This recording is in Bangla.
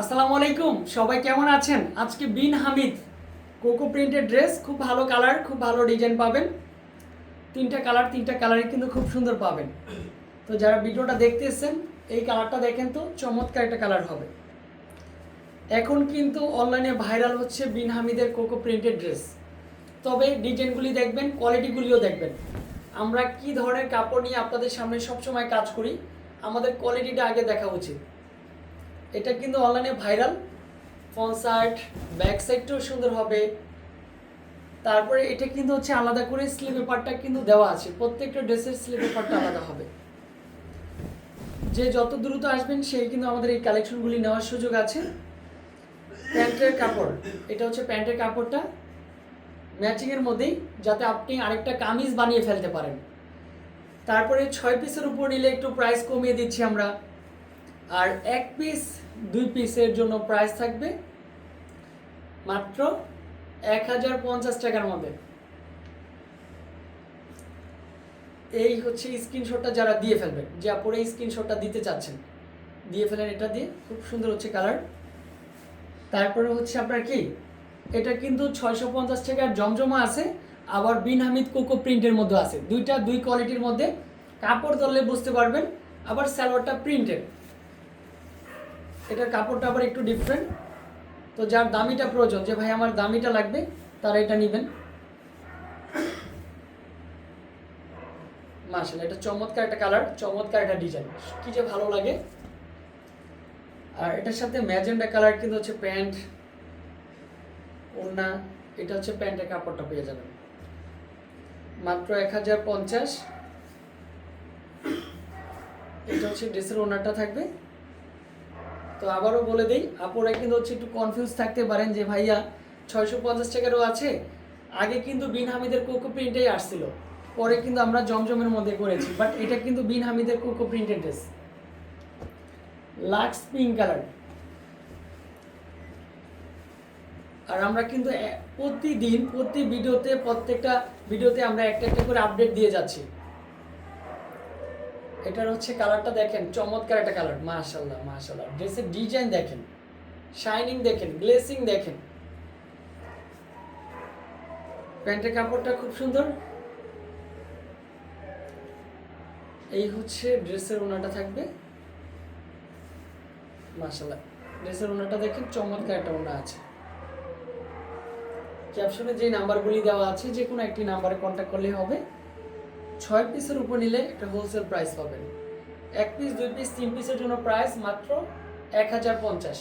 আসসালামু আলাইকুম, সবাই কেমন আছেন? আজকে বিন হামিদ, কোকো প্রিন্টের ড্রেস, খুব ভালো কালার, খুব ভালো ডিজাইন পাবেন। তিনটা কালার, তিনটা কালারই কিন্তু খুব সুন্দর পাবেন। তো যারা ভিডিওটা দেখতেছেন এই কালারটা দেখেন তো, চমৎকার একটা কালার হবে। এখন কিন্তু অনলাইনে ভাইরাল হচ্ছে বিন হামিদের কোকো প্রিন্টেড ড্রেস। তবে ডিজাইনগুলি দেখবেন, কোয়ালিটিগুলিও দেখবেন। আমরা কি ধরনের কাপড় নিয়ে আপনাদের সামনে সবসময় কাজ করি, আমাদের কোয়ালিটিটা আগে দেখা উচিত। এটা কিন্তু অনলাইনে ভাইরাল সাইড ব্যাক সাইডটাও সুন্দর হবে। তারপরে এটা কিন্তু হচ্ছে আলাদা করে স্লিপ পেপারটা কিন্তু দেওয়া আছে। প্রত্যেকটা ড্রেসের স্লিপ পেপারটা আলাদা হবে। যে যত দ্রুত আসবেন সেই কিন্তু আমাদের এই কালেকশনগুলি নেওয়ার সুযোগ আছে। প্যান্টের কাপড়, এটা হচ্ছে প্যান্টের কাপড়টা। ম্যাচিংয়ের মধ্যেই যাতে আপনি আরেকটা কামিজ বানিয়ে ফেলতে পারেন। তারপরে ছয় পিসের উপর নিলে একটু প্রাইস কমিয়ে দিচ্ছি আমরা। আর এক পিস দুই পিসের জন্য প্রাইস থাকবে মাত্র এক হাজার পঞ্চাশ টাকার মধ্যে। এই হচ্ছে স্ক্রিনশটটা যারা দিয়ে ফেলবেন, যে আপনারা স্ক্রিনশটটা দিতে চাচ্ছেন। দিয়ে ফেলেন এটা দিয়ে, খুব সুন্দর হচ্ছে কালার তারপরে হচ্ছে আপনার কি, এটা কিন্তু ছয়শো পঞ্চাশ টাকার জমজমা আছে, আবার বিন হামিদ কোকো প্রিন্টের মধ্যে আছে। দুইটা দুই কোয়ালিটির মধ্যে, কাপড় ধরলে বুঝতে পারবেন, আবার সালোয়ারটা প্রিন্টের এটার কাপড়টা আবার একটু ডিফারেন্ট তো যার দামিটা প্রয়োজন, যে ভাই আমার দামিটা লাগবে, তারা এটা নেবেন। মার্শাল এটা চমৎকার একটা কালার চমৎকার একটা ডিজাইন কি যে ভালো লাগে। আর এটার সাথে ম্যাজেন্ডা কালার কিন্তু হচ্ছে প্যান্ট, ওড়না, এটা হচ্ছে প্যান্টের কাপড়টা পেয়ে যাবেন। মাত্র এক হাজার পঞ্চাশ। এটা হচ্ছে ড্রেসের ওনারটা থাকবে। তো আবারও বলে দিই আপনারা কিন্তু হচ্ছে একটু কনফিউজ থাকতে পারেন যে ভাইয়া ছয়শো পঞ্চাশ টাকারও আছে। আগে কিন্তু বিন হামিদের কোকো প্রিন্টেই আসছিল। পরে কিন্তু আমরা জমজমের মধ্যে করেছি বাট এটা কিন্তু বিন হামিদের coco printed dress lux pink colour আর আমরা কিন্তু প্রতিদিন, প্রতি ভিডিওতে প্রত্যেকটা ভিডিওতে আমরা একটা একটা করে আপডেট দিয়ে যাচ্ছি। এটার হচ্ছে কালারটা দেখেন, চমৎকার একটা কালার মাশাল্লাহ মাশাল্লাহ ড্রেসের ডিজাইন দেখেন শাইনিং দেখেন গ্লেসিং দেখেন। প্যান্টের কাপড়টা খুব সুন্দর। এই হচ্ছে ড্রেসের ওনাটা থাকবে। মাশাল্লাহ ড্রেসের ওনাটা দেখেন, চমৎকার একটা ওনা আছে। ক্যাপশনে যে নাম্বারগুলি দেওয়া আছে যে কোনো একটি নাম্বারে কন্ট্যাক্ট করলেই হবে। ছয় পিসের উপর নিলে একটা হোলসেল প্রাইস পাবেন। এক পিস দুই পিস তিন পিসের জন্য প্রাইস মাত্র এক হাজার পঞ্চাশ।